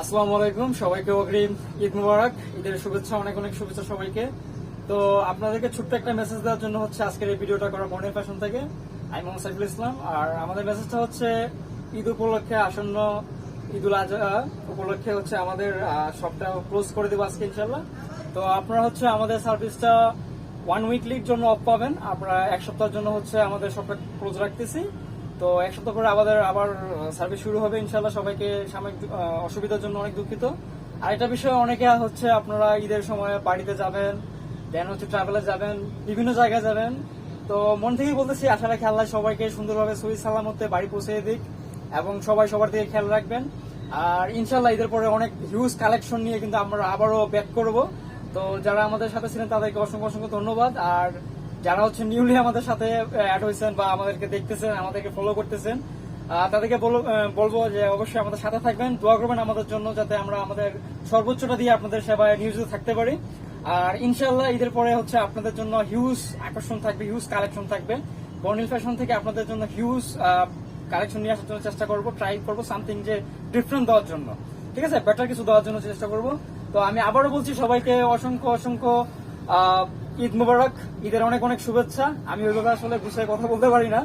আসসালামু আলাইকুম, সবাইকে অগ্রিম ঈদ মুবারক, ঈদের শুভেচ্ছা, অনেক অনেক শুভেচ্ছা সবাইকে। তো আপনাদেরকে ছোট্ট একটা মেসেজ দেওয়ার জন্য হচ্ছে আজকের এই ভিডিওটা করা বর্ণের ফ্যাশন থেকে। আমি মোহাম্মদ সাইফুল ইসলাম, আর আমাদের মেসেজটা হচ্ছে, ঈদ উপলক্ষে আসন্ন ঈদুল আজহা উপলক্ষে হচ্ছে আমাদের শপটা ক্লোজ করে দেবো আজকে ইনশাল্লাহ তো আপনারা হচ্ছে আমাদের সার্ভিসটা ওয়ান উইকলির জন্য অফ পাবেন। আমরা এক সপ্তাহের জন্য হচ্ছে আমাদের শপটা ক্লোজ রাখতেছি। তো এক সপ্তাহ পরে আমাদের আবার সার্ভিস শুরু হবে ইনশাল্লাহ সবাইকে সাময়িক অসুবিধার জন্য অনেক দুঃখিত। আর একটা বিষয় অনেকে হচ্ছে আপনারা ঈদের সময় বাড়িতে যাবেন দেন হচ্ছে ট্রাভেলে যাবেন, বিভিন্ন জায়গায় যাবেন। তো মন থেকেই বলতেছি, আশা রাখি আল্লাহ সবাইকে সুন্দরভাবে সহি সালামতে বাড়ি পৌঁছে দিক এবং সবাই সবার দিকে খেয়াল রাখবেন। আর ইনশাল্লাহ ঈদের পরে অনেক হিউজ কালেকশন নিয়ে কিন্তু আমরা আবারও ব্যাক করব। তো যারা আমাদের সাথে ছিলেন তাদেরকে অসংখ্য অসংখ্য ধন্যবাদ। আর যারা হচ্ছে নিউলি আমাদের সাথে অ্যাড হয়েছেন বা আমাদেরকে দেখতেছেন, আমাদেরকে ফলো করতেছেন তাদেরকে বলো- বলব যে অবশ্যই আমাদের সাথে থাকবেন, দোয়া করবেন আমাদের জন্য যাতে আমরা আমাদের সর্বোচ্চটা দিয়ে আপনাদের সেবায় নিয়োজিত থাকতে পারি। আর ইনশাল্লাহ ঈদের পরে হচ্ছে আপনাদের জন্য হিউজ আকর্ষণ থাকবে হিউজ কালেকশন থাকবে। বর্নিল ফ্যাশন থেকে আপনাদের জন্য হিউজ কালেকশন নিয়ে আসার জন্য চেষ্টা করব ট্রাই করব সামথিং যে ডিফারেন্ট দেওয়ার জন্য। ঠিক আছে? বেটার কিছু দেওয়ার জন্য চেষ্টা করব। তো আমি আবারও বলছি সবাইকে অসংখ্য অসংখ্য ঈদ মুবারক ঈদের অনেক অনেক শুভেচ্ছা। আমি ওইভাবে আসলে গুছিয়ে কথা বলতে পারি না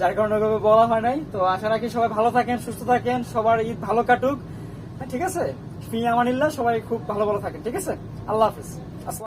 যার কারণে ওইভাবে বলা হয় নাই। তো আশা রাখি সবাই ভালো থাকেন সুস্থ থাকেন সবার ঈদ ভালো কাটুক। হ্যাঁ, ঠিক আছে? ফি আমানিল্লা সবাই খুব ভালো ভালো থাকেন ঠিক আছে? আল্লাহ হাফিজ।